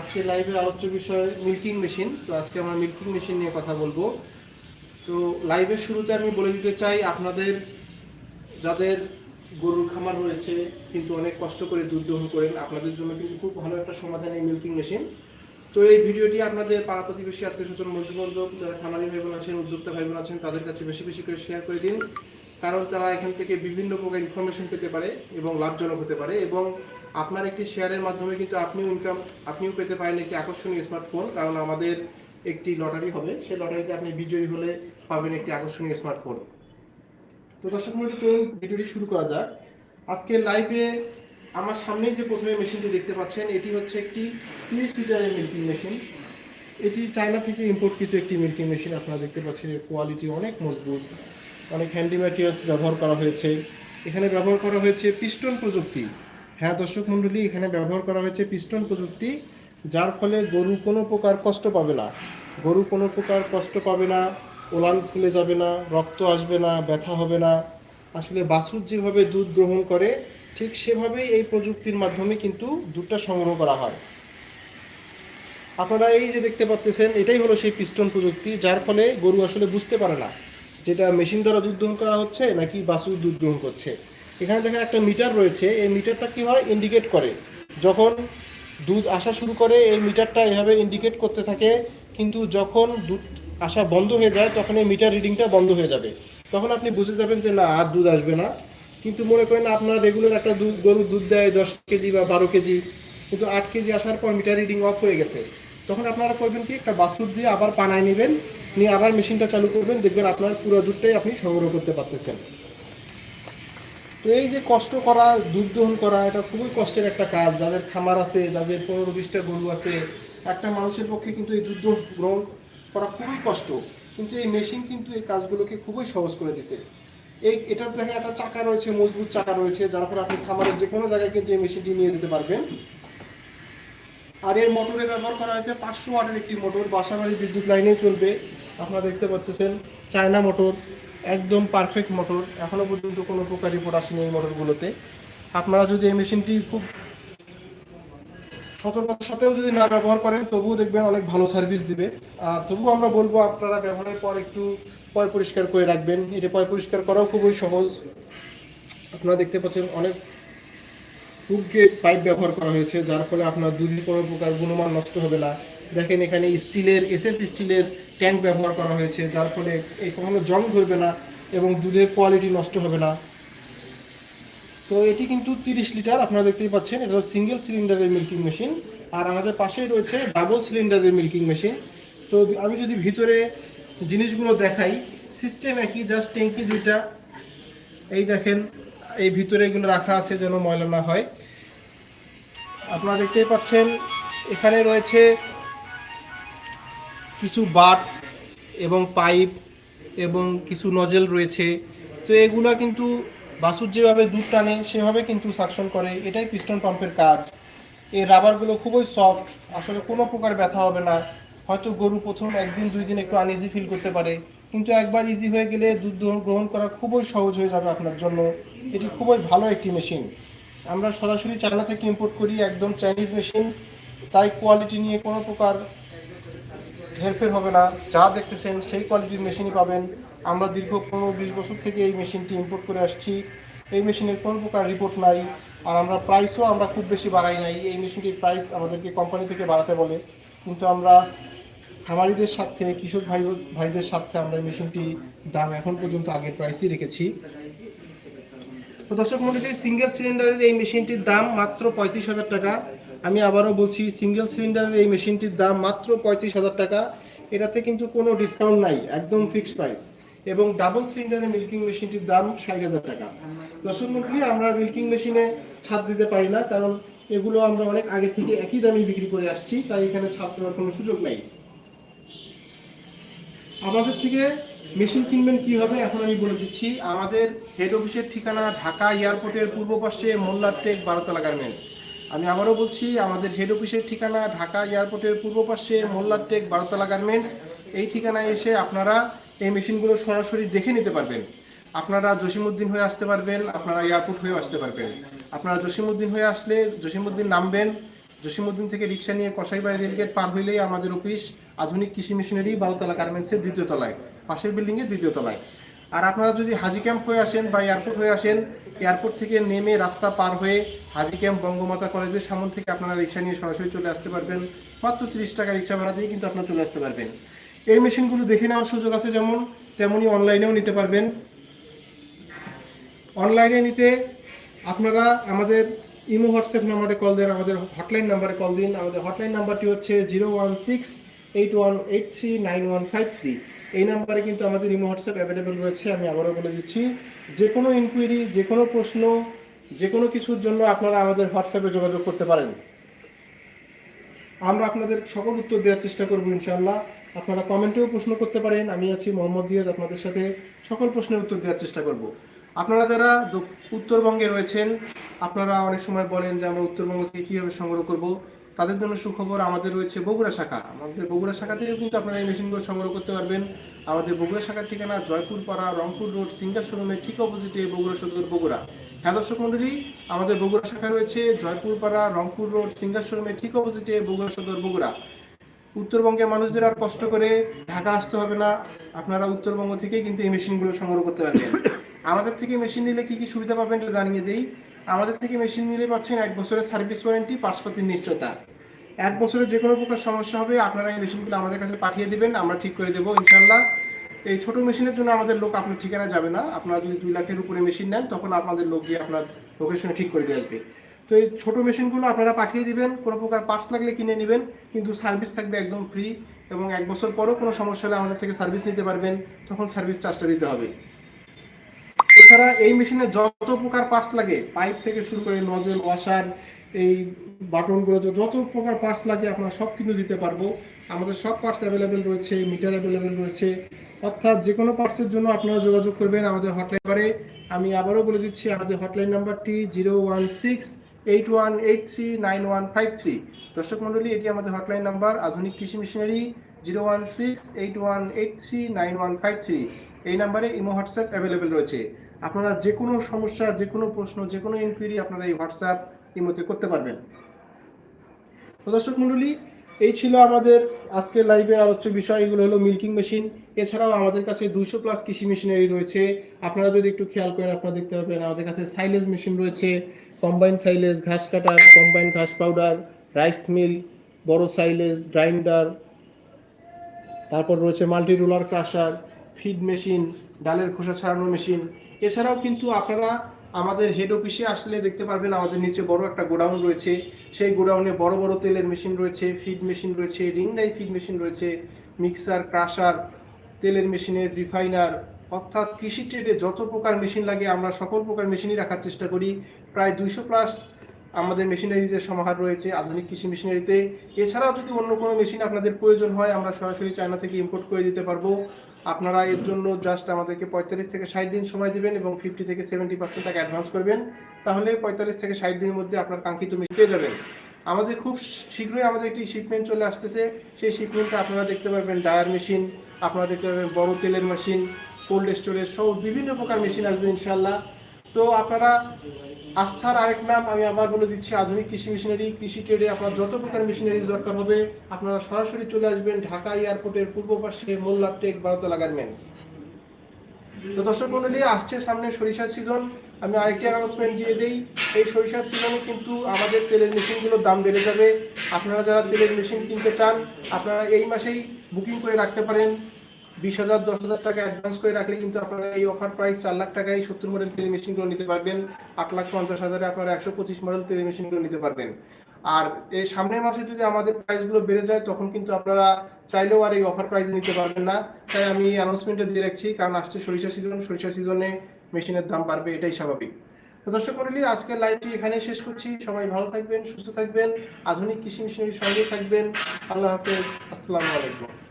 আজকে লাইভের আলোচ্য বিষয় মিল্কিং মেশিন তো আজকে আমরা মিল্কিং মেশিন নিয়ে কথা বলব। তো লাইভের শুরুতে আমি বলে দিতে চাই, আপনাদের যাদের গরুর খামার রয়েছে, কিন্তু অনেক কষ্ট করে দুধ দহন করেন, আপনাদের জন্য কিন্তু খুব ভালো একটা সমাধান এই মিল্কিং মেশিন তো এই ভিডিওটি আপনাদের পাড়া প্রতিবেশী, আত্মীয় স্বজন বন্ধু বান্ধব যারা খামারি ভাই বোন আছেন, উদ্যোক্তা ভাই বোন আছেন, তাদের কাছে বেশি বেশি করে শেয়ার করে দিন, কারণ তারা এখান থেকে বিভিন্ন প্রকার ইনফরমেশন পেতে পারে এবং লাভজনক হতে পারে এবং আপনার একটি শেয়ারের মাধ্যমে কিন্তু আপনিও ইনকাম আপনিও পেতে পারেন একটি আকর্ষণীয় স্মার্টফোন কারণ আমাদের একটি লটারি হবে। সেই লটারিতে আপনি বিজয়ী হলে পাবেন একটি আকর্ষণীয় স্মার্টফোন তো দর্শক মন্ডলী, চলুন ভিডিওটি শুরু করা যাক। আজকে লাইভে আমার সামনে যে প্রথমে মেশিনটি দেখতে পাচ্ছেন, এটি হচ্ছে একটি তিরিশ লিটারের মিল্কিং মেশিন এটি চায়না থেকে ইম্পোর্টকৃত একটি মিল্কিং মেশিন আপনারা দেখতে পাচ্ছেন এর কোয়ালিটি অনেক মজবুত, অনেক হ্যান্ডি ম্যাটেরিয়ালস ব্যবহার করা হয়েছে। এখানে ব্যবহার করা হয়েছে পিস্টন প্রযুক্তি। হ্যাঁ দর্শক মণ্ডলী, এখানে ব্যবহার করা হয়েছে পিস্টন প্রযুক্তি, যার ফলে গরু কোনো প্রকার কষ্ট পাবে না। গরু কোনো প্রকার কষ্ট পাবে না, ওলান খুলে যাবে না, রক্ত আসবে না, ব্যথা হবে না। আসলে বাছুর যেভাবে দুধ গ্রহণ করে, ঠিক সেভাবেই এই প্রযুক্তির মাধ্যমে কিন্তু দুধটা সংগ্রহ করা হয়। আপনারা এই যে দেখতে পাচ্ছেন, এটাই হলো সেই পিস্টন প্রযুক্তি, যার ফলে গরু আসলে বুঝতে পারে না, যেটা মেশিন দ্বারা দুধ গ্রহণ করা হচ্ছে, নাকি বাছুর দুধ গ্রহণ করছে। এখানে দেখেন একটা মিটার রয়েছে, এই মিটারটা কি হয়? ইন্ডিকেট করে। যখন দুধ আসা শুরু করে, এই মিটারটা এভাবে ইন্ডিকেট করতে থাকে, কিন্তু যখন দুধ আসা বন্ধ হয়ে যায়, তখন এই মিটার রিডিংটা বন্ধ হয়ে যাবে। তখন আপনি বুঝে যাবেন যে, না, আর দুধ আসবে না। কিন্তু মনে করেন আপনার রেগুলার একটা দুধ, গরুর দুধ দেয় দশ কেজি বা বারো কেজি, কিন্তু আট কেজি আসার পর মিটার রিডিং অফ হয়ে গেছে। তখন আপনারা করবেন কি, একটা বাছুর দিয়ে আবার পানায় নেবেন, নিয়ে আবার মেশিনটা চালু করবেন, দেখবেন আপনার পুরো দুধটাই আপনি সংগ্রহ করতে পারতেছেন। তো এই যে কষ্ট করা, দুধ দহন করা, এটা খুবই কষ্টের একটা কাজ। যাদের খামার আছে, যাদের পনেরো বিশটা গরু আছে, একটা মানুষের পক্ষে কিন্তু এই দুধ গ্রহণ করা খুবই কষ্ট। কিন্তু এই মেশিন কিন্তু এই কাজগুলোকে খুবই সহজ করে দিছে। এই, এটার দেখে একটা চাকা রয়েছে, মজবুত চাকা রয়েছে, যার ফলে আপনি খামারের যে কোনো জায়গায় কিন্তু এই মেশিনটি নিয়ে যেতে পারবেন। আর এর মোটরে ব্যবহার করা হয়েছে পাঁচশো ওয়াটের একটি মোটর। বাসাবাড়ি বিদ্যুৎ লাইনে চলবে। আপনারা দেখতে পাচ্ছেন, চায়না মোটর। একদম পারফেক্ট মোটর এখনও পর্যন্ত কোনো প্রকার রিপোর্ট আসেনি এই মোটরগুলোতে আপনারা যদি এই মেশিনটি খুব সতর্কতার সাথেও যদি না ব্যবহার করেন, তবুও দেখবেন অনেক ভালো সার্ভিস দিবে। আর তবুও আমরা বলব, আপনারা ব্যবহারের পর একটু পয় পরিষ্কার করে রাখবেন। এটা পয় পরিষ্কার করাও খুবই সহজ। আপনারা দেখতে পাচ্ছেন অনেক ফুড গ্রেড পাইপ ব্যবহার করা হয়েছে, যার ফলে আপনার দুধের কোনো প্রকার গুণমান নষ্ট হবে না। দেখেন এখানে স্টিলের এসএস স্টিলের ট্যাঙ্ক ব্যবহার করা হয়েছে, যার ফলে এই কখনো জং ধরবে না এবং দুধের কোয়ালিটি নষ্ট হবে না। তো এটি কিন্তু তিরিশ লিটার, আপনারা দেখতেই পাচ্ছেন, এটা সিঙ্গেল সিলিন্ডারের মিল্কিং মেশিন আর আমাদের পাশেই রয়েছে ডাবল সিলিন্ডারের মিল্কিং মেশিন তো আমি যদি ভিতরে জিনিসগুলো দেখাই সিস্টেম একই জাস্ট ট্যাঙ্কি দুইটা। এই দেখেন এই ভিতরে এগুলো রাখা আছে যেন ময়লা না হয়। আপনারা দেখতেই পাচ্ছেন, এখানে রয়েছে কিছু বাট এবং পাইপ এবং কিছু নজেল রয়েছে। তো এগুলা কিন্তু বাসুর যেভাবে দুধ টানে, সেভাবে কিন্তু সাকশন করে। এটাই পিস্টন পাম্পের কাজ। এই রাবারগুলো খুবই সফট আসলে কোনো প্রকার ব্যথা হবে না। হয়তো গরু প্রথম একদিন, দুই দিন একটু আনইজি ফিল করতে পারে। কিন্তু একবার ইজি হয়ে গেলে দুধ গ্রহণ- গ্রহণ করা খুবই সহজ হয়ে যাবে আপনার জন্য। এটি খুবই ভালো একটি মেশিন আমরা সরাসরি চায়না থেকে ইম্পোর্ট করি একদম চাইনিজ মেশিন তাই কোয়ালিটি নিয়ে কোনো প্রকার হেরফের হবে না। যা দেখতেছেন সেই কোয়ালিটির মেশিনই পাবেন। আমরা দীর্ঘ পনেরো বিশ বছর থেকে এই মেশিনটি ইম্পোর্ট করে আসছি। এই মেশিনের কোনো প্রকার রিপোর্ট নাই। আর আমরা প্রাইসও আমরা খুব বেশি বাড়াই নাই। এই মেশিনটির প্রাইস আমাদেরকে কোম্পানি থেকে বাড়াতে বলে। কিন্তু আমরা খামারিদের সাথে কৃষক ভাই, ভাইদের সাথে আমরা মেশিনটি দাম এখন পর্যন্ত আগের প্রাইসই রেখেছি। তো দর্শক মন্ডলী সিঙ্গেল সিলিন্ডারের এই মেশিনটির দাম মাত্র পঁয়ত্রিশ হাজার টাকা। আমি আবারও বলছি সিঙ্গেল সিলিন্ডারের এই মেশিনটির দাম মাত্র পঁয়ত্রিশ হাজার টাকা। এটাতে কিন্তু কোনো ডিসকাউন্ট নাই, একদম ফিক্সড প্রাইস এবং ডাবল সিলিন্ডারের মিল্কিং মেশিনটির দাম ষাট হাজার টাকা। দর্শক মন্ডলী, আমরা মিল্কিং মেশিনে ছাড় দিতে পারি না, কারণ এগুলো আমরা অনেক আগে থেকে একই দামে বিক্রি করে আসছি, তাই এখানে ছাড় দেওয়ার কোনো সুযোগ নেই। আমাদের থেকে মেশিন কিনবেন কীভাবে, এখন আমি বলে দিচ্ছি। আমাদের হেড অফিসের ঠিকানা ঢাকা এয়ারপোর্টের পূর্ব পাশে মোল্লার টেক বারোতলা গার্মেন্টস আমি আবারও বলছি, আমাদের হেড অফিসের ঠিকানা ঢাকা এয়ারপোর্টের পূর্ব পাশে মোল্লার টেক বারোতলা গার্মেন্টস এই ঠিকানায় এসে আপনারা এই মেশিনগুলো সরাসরি দেখে নিতে পারবেন। আপনারা জসিমউদ্দিন হয়ে আসতে পারবেন, আপনারা এয়ারপোর্ট হয়ে আসতে পারবেন। আপনারা জসিমুদ্দিন হয়ে আসলে জসিমুদ্দিন নামবেন জসিমুদ্দিন থেকে রিক্সা নিয়ে কসাইবাড়ি রেলগেট পার হইলেই আমাদের অফিস আধুনিক কৃষি মেশিনারি বারোতলা গার্মেন্টসের দ্বিতীয় তলায়, পাশের বিল্ডিংয়ের দ্বিতীয় তলায়। আর আপনারা যদি হাজি ক্যাম্প হয়ে আসেন বা এয়ারপোর্ট হয়ে আসেন, এয়ারপোর্ট থেকে নেমে রাস্তা পার হয়ে হাজি ক্যাম্প বঙ্গমাতা কলেজের সামন থেকে আপনারা রিক্সা নিয়ে সরাসরি চলে আসতে পারবেন। মাত্র তিরিশ টাকা রিক্সা ভাড়া দিয়ে কিন্তু আপনারা চলে আসতে পারবেন। এই মেশিনগুলো দেখে নেওয়ার সুযোগ আছে যেমন তেমনই অনলাইনেও নিতে পারবেন। অনলাইনে নিতে আপনারা আমাদের ইমো হোয়াটসঅ্যাপ নাম্বারে কল দেন, আমাদের হটলাইন নাম্বারে কল দিন। আমাদের হটলাইন নাম্বারটি হচ্ছে zero one six eight one eight three nine one five three. এই নাম্বারে কিন্তু আমাদের ইমো হোয়াটসঅ্যাপ অ্যাভেলেবেল রয়েছে, আমি আবারও বলে দিচ্ছি। যে কোনো ইনকোয়ারি যে কোনো প্রশ্ন, যে কোনো কিছুর জন্য আপনারা আমাদের হোয়াটসঅ্যাপে যোগাযোগ করতে পারেন। আমরা আপনাদের সকল উত্তর দেওয়ার চেষ্টা করব, ইনশাআল্লাহ। আপনারা কমেন্টেও প্রশ্ন করতে পারেন, আমি আছি মোহাম্মদ জিয়াদ, আপনাদের সাথে সকল প্রশ্নের উত্তর দেওয়ার চেষ্টা করব। আপনারা যারা উত্তরবঙ্গে রয়েছেন, আপনারা অনেক সময় বলেন যে আমরা উত্তরবঙ্গ থেকে কীভাবে সংগ্রহ করব। তাদের জন্য সুখবর আমাদের রয়েছে বগুড়া শাখা। আমাদের বগুড়া শাখা থেকেও কিন্তু আপনারা এই মেশিনগুলো সংগ্রহ করতে পারবেন। আমাদের বগুড়া শাখার ঠিকানা জয়পুর পাড়া রংপুর রোড, সিঙ্গার শোরুমের ঠিক অপোজিটে বগুড়া সদর বগুড়া। হ্যাঁ দর্শক মন্ডলী, আমাদের বগুড়া শাখা রয়েছে জয়পুর পাড়া রংপুর রোড, সিঙ্গার শোরুমের ঠিক অপোজিটে বগুড়া সদর বগুড়া। উত্তরবঙ্গের মানুষদের আর কষ্ট করে ঢাকা আসতে হবে না। আপনারা উত্তরবঙ্গ থেকেই কিন্তু এই মেশিনগুলো সংগ্রহ করতে পারবেন। আমাদের থেকে মেশিন নিলে কি কি সুবিধা পাবেন এটা জানিয়ে দিই। আমাদের থেকে মেশিন নিলে পাচ্ছেন এক বছরের সার্ভিস ওয়ারেন্টি পার্সপাতির নিশ্চয়তা। এক বছরের যে কোনো প্রকার সমস্যা হবে, আপনারা এই মেশিনগুলো আমাদের কাছে পাঠিয়ে দেবেন, আমরা ঠিক করে দেবো ইনশাল্লাহ এই ছোট মেশিনের জন্য আমাদের লোক আপনার ঠিকানা যাবে না। আপনারা যদি দুই লাখের উপরে মেশিন নেন, তখন আপনাদের লোক গিয়ে আপনার লোকেশনে ঠিক করে দিয়ে আসবে। তো এই ছোট মেশিনগুলো আপনারা পাঠিয়ে দিবেন, কোনো প্রকার পার্টস লাগলে কিনে নেবেন, কিন্তু সার্ভিস থাকবে একদম ফ্রি এবং এক বছর পরেও কোনো সমস্যা হলে আমাদের থেকে সার্ভিস নিতে পারবেন, তখন সার্ভিস চার্জটা দিতে হবে। এছাড়া এই মেশিনে যত প্রকার পার্টস লাগে পাইপ থেকে শুরু করে নজল ওয়াশার এই বাটনগুলো যত প্রকার পার্টস লাগে আপনারা সব কিন্তু দিতে পারব। আমাদের সব পার্টস অ্যাভেলেবেল রয়েছে মিটার অ্যাভেলেবেল রয়েছে। অর্থাৎ যে কোনো পার্টসের জন্য আপনারা যোগাযোগ করবেন আমাদের হটলাইন নাম্বারে আমি আবারও বলে দিচ্ছি, আমাদের হটলাইন নাম্বারটি zero one six eight one eight three nine one five three. দর্শক মণ্ডলী এটি আমাদের হটলাইন নাম্বার আধুনিক কৃষি machinery, zero one six eight one eight three nine one five three. এই নাম্বারে ইমো হোয়াটসঅ্যাপ অ্যাভেলেবেল রয়েছে। আপনারা যে কোনো সমস্যা, যে কোনো প্রশ্ন, যে কোনো ইনকোয়ারি আপনারা এই হোয়াটসঅ্যাপ ইমোতে করতে পারবেন। তো দর্শক মণ্ডলী এই ছিল আমাদের আজকের লাইভের আলোচ্য বিষয়। এগুলো হলো মিল্কিং মেশিন এছাড়াও আমাদের কাছে দুইশো প্লাস কৃষি মেশিনারি রয়েছে। আপনারা যদি একটু খেয়াল করেন, আপনারা দেখতে পাবেন আমাদের কাছে সাইলেজ মেশিন রয়েছে। কম্বাইন সাইলেজ ঘাস কাটার কম্বাইন ঘাস পাউডার রাইস মিল বড় সাইলেজ গ্রাইন্ডার তারপর রয়েছে multi roller crusher feed machine ডালের খোসা ছাড়ানো মেশিন এছাড়াও কিন্তু আপনারা আমাদের হেড অফিসে আসলে দেখতে পারবেন আমাদের নিচে বড় একটা গোডাউন রয়েছে। সেই গোডাউনে বড় বড় তেলের মেশিন রয়েছে ফিড মেশিন রয়েছে রিং ডাই ফিড মেশিন রয়েছে মিক্সার ক্রাশার তেলের মেশিনের রিফাইনার অর্থাৎ কৃষি ট্রেডে যত প্রকার মেশিন লাগে আমরা সকল প্রকার মেশিনই রাখার চেষ্টা করি। প্রায় দুইশো প্লাস আমাদের মেশিনারিজের সমাহার রয়েছে আধুনিক কৃষি মেশিনারিতে এছাড়াও যদি অন্য কোনো মেশিন আপনাদের প্রয়োজন হয়, আমরা সরাসরি চায়না থেকে ইম্পোর্ট করে দিতে পারব। আপনারা এর জন্য জাস্ট আমাদেরকে পঁয়তাল্লিশ থেকে ষাট দিন সময় দিবেন এবং ফিফটি থেকে সেভেন্টি পার্সেন্ট টাকা অ্যাডভান্স করবেন। তাহলে পঁয়তাল্লিশ থেকে ষাট দিনের মধ্যে আপনার কাঙ্ক্ষিত মেশিন পেয়ে যাবেন। আমাদের খুব শীঘ্রই আমাদের একটি শিপমেন্ট চলে আসতেছে। সেই শিপমেন্টে আপনারা দেখতে পারবেন ডায়ার মেশিন আপনারা দেখতে পারবেন বড় তেলের মেশিন কোল্ড স্টোরেজ সব বিভিন্ন প্রকার মেশিন আসবে ইনশাল্লাহ তো আপনারা আস্থার আরেক নাম আমি আবার বলে দিচ্ছি, আধুনিক কৃষি মেশিনারি। কৃষি ট্রেডে আপনার যত প্রকার মেশিনারি দরকার হবে, আপনারা সরাসরি চলে আসবেন ঢাকা এয়ারপোর্টের পূর্ব পাশে মোল্লা টেক বারোতলা গার্মেন্টস। তো দর্শক মন্ডলী, আসছে সামনে সরিষার সিজন। আমি আরেকটি অ্যানাউন্সমেন্ট দিয়ে দিই, এই সরিষার সিজনে কিন্তু আমাদের তেলের মেশিনগুলোর দাম বেড়ে যাবে। আপনারা যারা তেলের মেশিন কিনতে চান, আপনারা এই মাসেই বুকিং করে রাখতে পারেন। বিশ হাজার, দশ হাজার টাকা অ্যাডভান্স করে রাখলে কিন্তু আপনারা এই অফার প্রাইস চার লাখ টাকায় সত্তর মডেল তেল মেশিনগুলো নিতে পারবেন। আট লাখ পঞ্চাশ হাজারে আপনারা একশো পঁচিশ মডেল তেল মেশিনগুলো নিতে পারবেন। আর এই সামনের মাসে যদি আমাদের প্রাইসগুলো বেড়ে যায়, তখন কিন্তু আপনারা চাইলেও আর এই অফার প্রাইসে নিতে পারবেন না। তাই আমি অ্যানাউন্সমেন্টে দিয়ে রাখছি, কারণ আসছে সরিষা সিজন সরিষা সিজনে মেশিনের দাম বাড়বে, এটাই স্বাভাবিক। তো দর্শক মন্ডলী, আজকের লাইভটি এখানে শেষ করছি। সবাই ভালো থাকবেন, সুস্থ থাকবেন। আধুনিক কৃষি মেশিনের সঙ্গে থাকবেন। আল্লাহ হাফেজ। আসসালামু আলাইকুম।